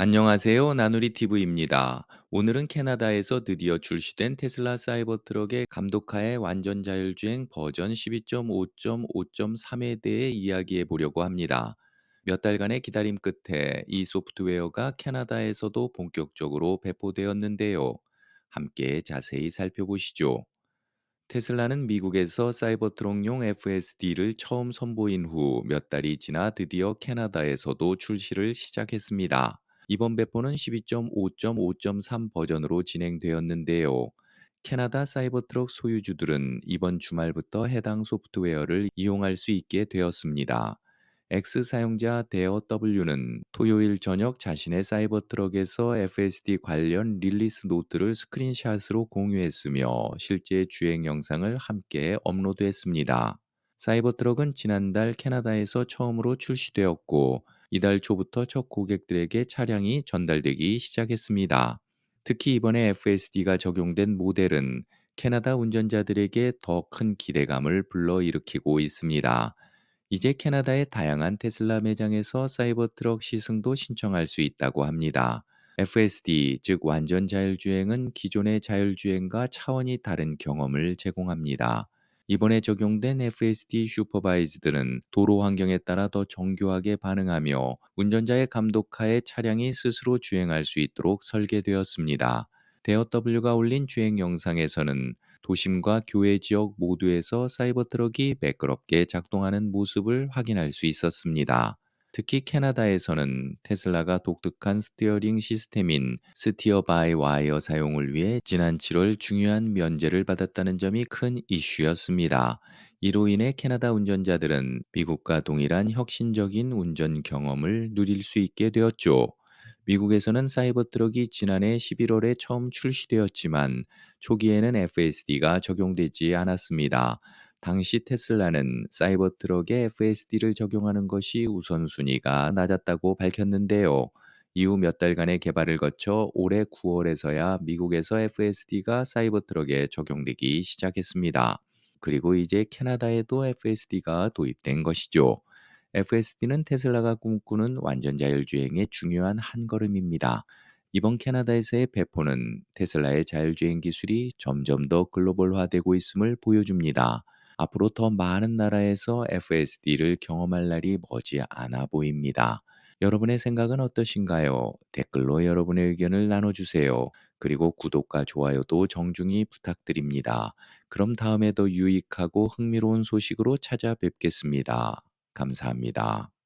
안녕하세요. 나누리 TV입니다. 오늘은 캐나다에서 드디어 출시된 테슬라 사이버 트럭의 감독하에 완전 자율주행 버전 12.5.5.3에 대해 이야기해 보려고 합니다. 몇 달간의 기다림 끝에 이 소프트웨어가 캐나다에서도 본격적으로 배포되었는데요. 함께 자세히 살펴보시죠. 테슬라는 미국에서 사이버트럭용 FSD를 처음 선보인 후 몇 달이 지나 드디어 캐나다에서도 출시를 시작했습니다. 이번 배포는 12.5.5.3 버전으로 진행되었는데요. 캐나다 사이버트럭 소유주들은 이번 주말부터 해당 소프트웨어를 이용할 수 있게 되었습니다. X 사용자 데어 W는 토요일 저녁 자신의 사이버트럭에서 FSD 관련 릴리스 노트를 스크린샷으로 공유했으며 실제 주행 영상을 함께 업로드했습니다. 사이버트럭은 지난달 캐나다에서 처음으로 출시되었고 이달 초부터 첫 고객들에게 차량이 전달되기 시작했습니다. 특히 이번에 FSD가 적용된 모델은 캐나다 운전자들에게 더 큰 기대감을 불러일으키고 있습니다. 이제 캐나다의 다양한 테슬라 매장에서 사이버트럭 시승도 신청할 수 있다고 합니다. FSD, 즉 완전 자율주행은 기존의 자율주행과 차원이 다른 경험을 제공합니다. 이번에 적용된 FSD 슈퍼바이즈들은 도로 환경에 따라 더 정교하게 반응하며 운전자의 감독하에 차량이 스스로 주행할 수 있도록 설계되었습니다. 데어 W가 올린 주행 영상에서는 도심과 교외 지역 모두에서 사이버 트럭이 매끄럽게 작동하는 모습을 확인할 수 있었습니다. 특히 캐나다에서는 테슬라가 독특한 스티어링 시스템인 스티어 바이 와이어 사용을 위해 지난 7월 중요한 면제를 받았다는 점이 큰 이슈였습니다. 이로 인해 캐나다 운전자들은 미국과 동일한 혁신적인 운전 경험을 누릴 수 있게 되었죠. 미국에서는 사이버 트럭이 지난해 11월에 처음 출시되었지만 초기에는 FSD가 적용되지 않았습니다. 당시 테슬라는 사이버 트럭에 FSD를 적용하는 것이 우선순위가 낮았다고 밝혔는데요. 이후 몇 달간의 개발을 거쳐 올해 9월에서야 미국에서 FSD가 사이버 트럭에 적용되기 시작했습니다. 그리고 이제 캐나다에도 FSD가 도입된 것이죠. FSD는 테슬라가 꿈꾸는 완전 자율주행의 중요한 한 걸음입니다. 이번 캐나다에서의 배포는 테슬라의 자율주행 기술이 점점 더 글로벌화되고 있음을 보여줍니다. 앞으로 더 많은 나라에서 FSD를 경험할 날이 머지 않아 보입니다. 여러분의 생각은 어떠신가요? 댓글로 여러분의 의견을 나눠주세요. 그리고 구독과 좋아요도 정중히 부탁드립니다. 그럼 다음에 더 유익하고 흥미로운 소식으로 찾아뵙겠습니다. 감사합니다.